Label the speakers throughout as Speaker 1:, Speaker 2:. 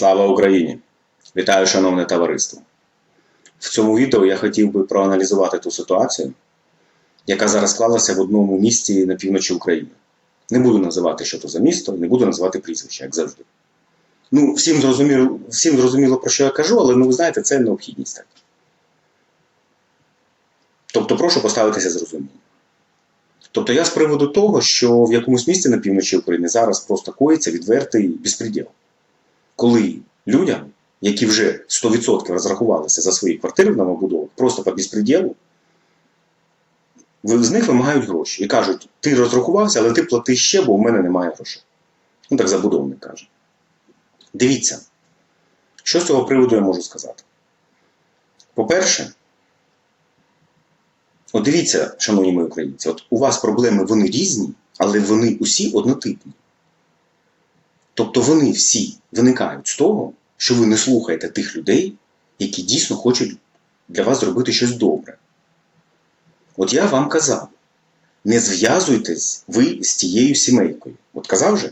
Speaker 1: Слава Україні! Вітаю, шановне товариство! В цьому відео я хотів би проаналізувати ту ситуацію, яка зараз склалася в одному місті на півночі України. Не буду називати, що то за місто, не буду називати прізвище, як завжди. Ну, всім зрозуміло, всім зрозуміло, про що я кажу, але ну, ви знаєте, це необхідність так. Тобто, прошу поставитися з розумінням. Тобто я з приводу того, що в якомусь місті на півночі України зараз просто коїться відвертий безпреділ. Коли людям, які вже 100% розрахувалися за свої квартири в новобудовах, просто по безпреділу, з них вимагають гроші і кажуть, ти розрахувався, але ти плати ще, бо у мене немає грошей. Ну так забудовник каже. Дивіться, що з цього приводу я можу сказати. По-перше, от дивіться, шановні мої українці, от у вас проблеми вони різні, але вони усі однотипні. Тобто вони всі виникають з того, що ви не слухаєте тих людей, які дійсно хочуть для вас зробити щось добре. От я вам казав, не зв'язуйтесь ви з тією сімейкою. От казав же?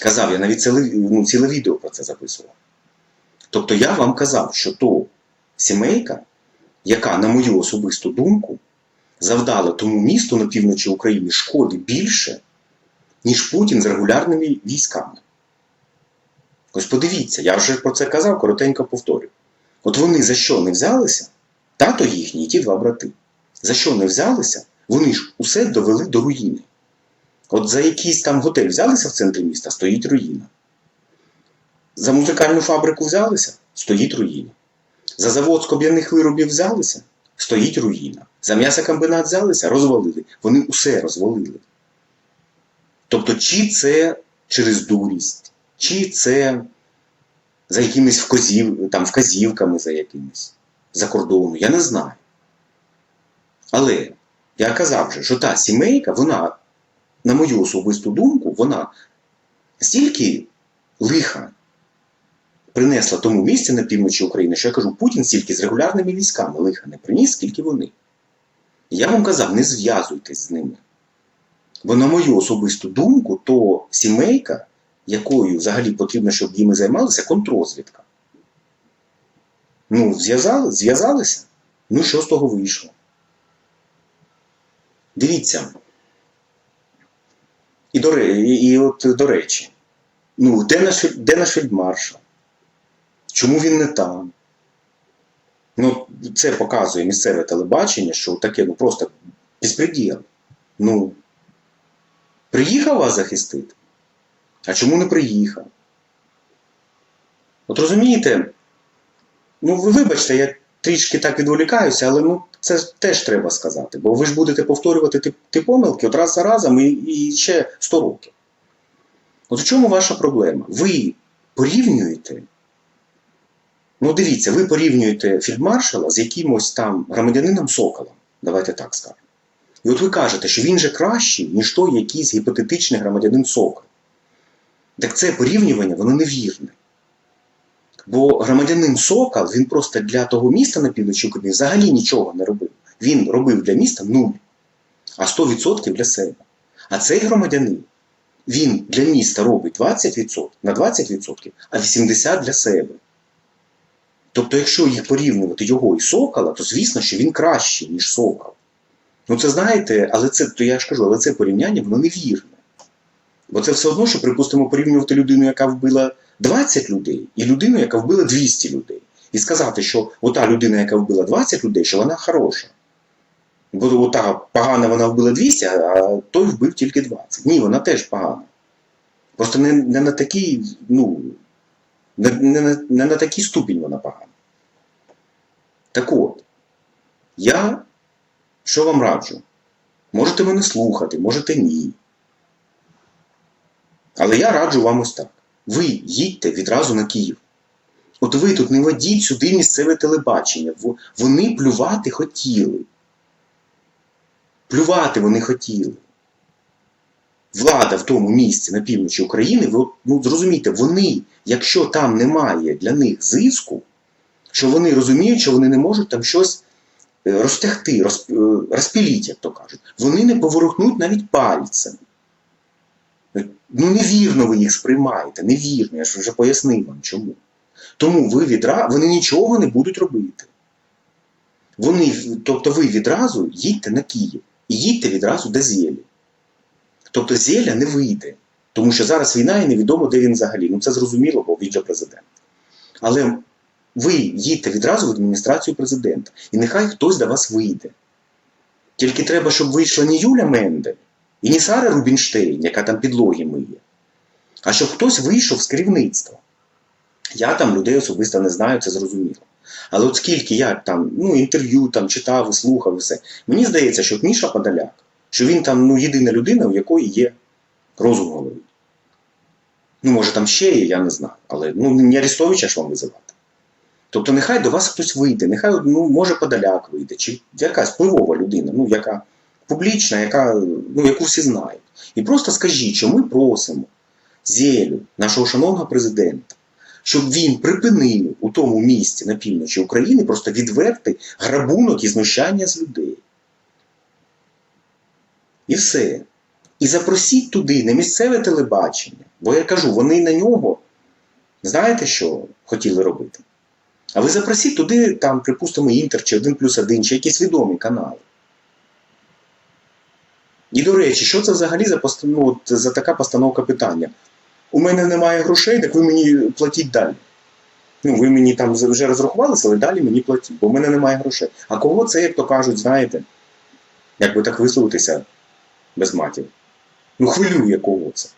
Speaker 1: Казав, я навіть ціле, ну, ціле відео про це записував. Тобто я вам казав, що то сімейка, яка, на мою особисту думку, завдала тому місту на півночі України шкоди більше, ніж Путін з регулярними військами. Ось подивіться, я вже про це казав, коротенько повторю. От вони за що не взялися? Тато їхній і ті два брати. За що не взялися? Вони ж усе довели до руїни. От за якийсь там готель взялися в центрі міста, стоїть руїна. За музикальну фабрику взялися, стоїть руїна. За завод скоб'яних виробів взялися, стоїть руїна. За м'ясокомбінат взялися, розвалили. Вони усе розвалили. Тобто, чи це через дурість, чи це за якимись вказів, там, вказівками за якимись за кордону, я не знаю. Але я казав же, що та сімейка, вона, на мою особисту думку, вона стільки лиха принесла тому місці на півночі України, що я кажу, Путін стільки з регулярними військами лиха не приніс, скільки вони. Я вам казав, не зв'язуйтесь з ними. Бо, на мою особисту думку, то сімейка, якою взагалі потрібно, щоб їми займалися, контррозвідка. Ну, зв'язали, зв'язалися. Ну, що з того вийшло? Дивіться. І, до, і, і от до речі, ну, де наш, де наш фельдмаршал? Чому він не там? Ну, це показує місцеве телебачення, що таке ну, просто безпреділ. Ну, приїхав вас захистити? А чому не приїхав? От розумієте, ну ви вибачте, я трішки так відволікаюся, але ну, це теж треба сказати, бо ви ж будете повторювати ті, ті помилки от раз за разом і, і ще 100 років. От в чому ваша проблема? Ви порівнюєте. Ну, дивіться, ви порівнюєте фільдмаршала з якимось там громадянином Соколом. Давайте так скажемо. І от ви кажете, що він же кращий, ніж той якийсь гіпотетичний громадянин Сокол. Так це порівнювання, воно невірне. Бо громадянин Сокол, він просто для того міста на півночі України взагалі нічого не робив. Він робив для міста нуль, а 100% для себе. А цей громадянин, він для міста робить 20%, на 20%, а 80% для себе. Тобто, якщо їх порівнювати його і Сокола, то звісно, що він кращий, ніж Сокол. Ну це знаєте, але це, то я ж кажу, але це порівняння, воно невірне. Бо це все одно, що, припустимо, порівнювати людину, яка вбила 20 людей, і людину, яка вбила 200 людей. І сказати, що ота людина, яка вбила 20 людей, що вона хороша. Бо ота погана вона вбила 200, а той вбив тільки 20. Ні, вона теж погана. Просто не, не на такий, ну, не, не, не на такий ступінь вона погана. Так от, я що вам раджу? Можете мене слухати, можете ні. Але я раджу вам ось так. Ви їдьте відразу на Київ. От ви тут не водіть сюди місцеве телебачення. Вони плювати хотіли. Плювати вони хотіли. Влада в тому місці на півночі України, ви, ну, зрозумійте, вони, якщо там немає для них зиску, що вони розуміють, що вони не можуть там щось е, розтягти, роз, е, розпіліть, як то кажуть, вони не поворухнуть навіть пальцем. Ну, невірно ви їх сприймаєте, невірно, я ж вже пояснив вам чому. Тому ви відра... вони нічого не будуть робити. Вони, тобто ви відразу їдьте на Київ і їдьте відразу до Зєлі. Тобто Зєля не вийде, тому що зараз війна і невідомо, де він взагалі. Ну це зрозуміло, бо він же президент. Але ви їдьте відразу в адміністрацію президента, і нехай хтось до вас вийде. Тільки треба, щоб вийшла не Юля Мендель і не Сара Рубінштейн, яка там підлоги миє, а щоб хтось вийшов з керівництва. Я там людей особисто не знаю, це зрозуміло. Але от скільки я там ну, інтерв'ю там, читав і слухав і все, мені здається, що от Міша Подоляк, що він там ну, єдина людина, у якої є розум голові. Ну, може, там ще є, я не знаю. Але ну, не Арестовича ж вам визивати. Тобто, нехай до вас хтось вийде, нехай ну, може Подоляк вийде, чи якась впливова людина, ну, яка публічна, яка, ну, яку всі знають. І просто скажіть, що ми просимо Зелю, нашого шановного президента, щоб він припинив у тому місці на півночі України просто відвертий грабунок і знущання з людей. І все. І запросіть туди не місцеве телебачення, бо я кажу, вони на нього, знаєте, що хотіли робити? А ви запросіть туди, там, припустимо, Інтер, чи 1 плюс 1, чи якісь відомі канали. І до речі, що це взагалі за, ну, за така постановка питання? У мене немає грошей, так ви мені платіть далі. Ну, ви мені там вже розрахувалися, але далі мені платіть, бо в мене немає грошей. А кого це, як то кажуть, знаєте, як би так висловитися без матів? Ну, хвилює кого це.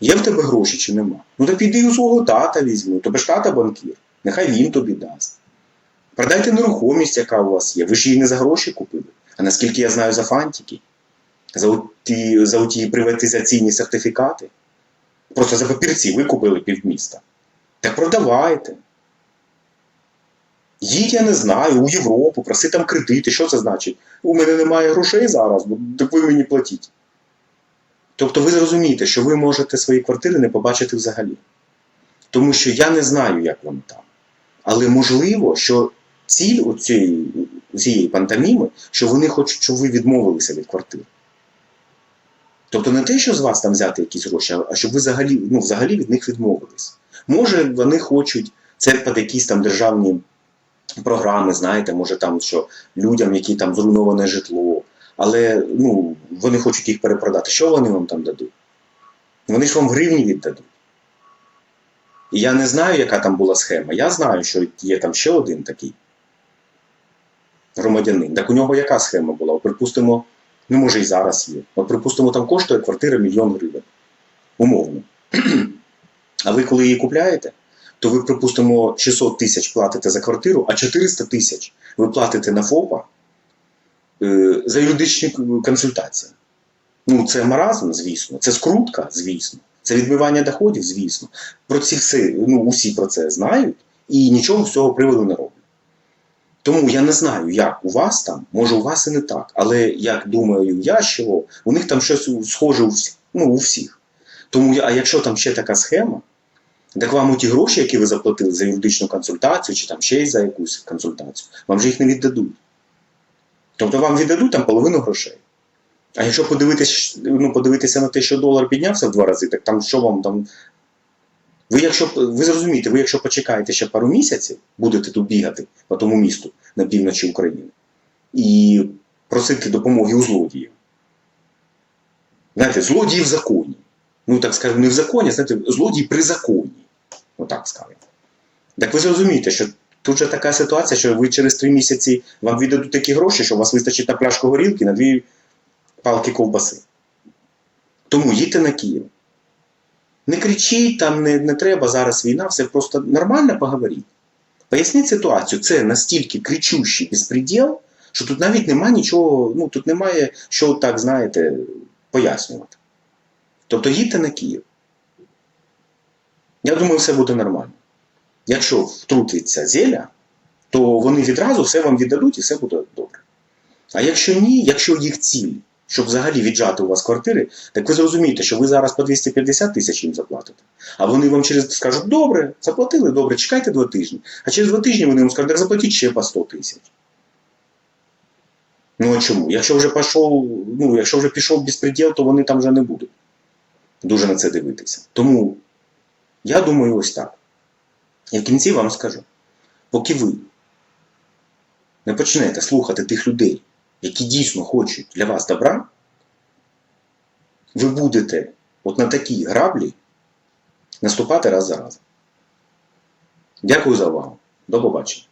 Speaker 1: Є в тебе гроші чи нема? Ну так піди у свого тата візьми, тобі ж тата банкір. Нехай він тобі дасть. Продайте нерухомість, яка у вас є. Ви ж її не за гроші купили. А наскільки я знаю за фантики, за ті, за ті приватизаційні сертифікати. Просто за папірці ви купили півміста. Так продавайте. Їдь, я не знаю, у Європу, проси там кредити. Що це значить? У мене немає грошей зараз, так ви мені платіть. Тобто ви зрозумієте, що ви можете свої квартири не побачити взагалі. Тому що я не знаю, як воно там. Але можливо, що ціль у цієї, цієї пантоміми, що вони хочуть, щоб ви відмовилися від квартир. Тобто не те, що з вас там взяти якісь гроші, а щоб ви взагалі, ну, взагалі від них відмовились. Може, вони хочуть це якісь там державні програми, знаєте, може там, що людям, які там зруйноване житло, але ну, вони хочуть їх перепродати. Що вони вам там дадуть? Вони ж вам гривні віддадуть. І я не знаю, яка там була схема. Я знаю, що є там ще один такий громадянин. Так у нього яка схема була? Припустимо, ну може і зараз є. От, припустимо, там коштує квартира мільйон гривень. Умовно. А ви коли її купляєте, то ви, припустимо, 600 тисяч платите за квартиру, а 400 тисяч ви платите на ФОПа е, за юридичні консультації. Ну, це маразм, звісно, це скрутка, звісно, це відмивання доходів, звісно. Про ці все, ну, усі про це знають і нічого з цього приводу не роблять. Тому я не знаю, як у вас там, може у вас і не так, але як думаю я, що у них там щось схоже у всіх. Ну, у всіх. Тому, а якщо там ще така схема, так вам у ті гроші, які ви заплатили за юридичну консультацію, чи там ще й за якусь консультацію, вам же їх не віддадуть. Тобто вам віддадуть там половину грошей. А якщо подивитися, ну, подивитися на те, що долар піднявся в два рази, так там що вам там. Ви якщо ви зрозумієте, ви якщо почекаєте ще пару місяців, будете тут бігати по тому місту на півночі України і просити допомоги у злодіїв. Знаєте, злодії в законі. Ну, так скажемо, не в законі, а знаєте, злодії при законі. Отак скажемо. Так ви зрозумієте, що тут же така ситуація, що ви через три місяці вам віддадуть такі гроші, що у вас вистачить на пляшку горілки, на дві палки ковбаси. Тому їдьте на Київ. Не кричіть, там не, не треба зараз війна, все просто нормально поговоріть. Поясніть ситуацію, це настільки кричущий безпреділ, що тут навіть немає нічого, ну тут немає що так, знаєте, пояснювати. Тобто їдьте на Київ. Я думаю, все буде нормально. Якщо втрутиться зеля, то вони відразу все вам віддадуть і все буде добре. А якщо ні, якщо їх ціль, щоб взагалі віджати у вас квартири, так ви зрозумієте, що ви зараз по 250 тисяч їм заплатите. А вони вам через скажуть, добре, заплатили, добре, чекайте два тижні. А через два тижні вони вам скажуть, так заплатіть ще по 100 тисяч. Ну а чому? Якщо вже пішов, ну, якщо вже пішов безпреділ, то вони там вже не будуть дуже на це дивитися. Тому я думаю ось так. І в кінці вам скажу, поки ви не почнете слухати тих людей, які дійсно хочуть для вас добра, ви будете от на такій граблі наступати раз за разом. Дякую за увагу. До побачення.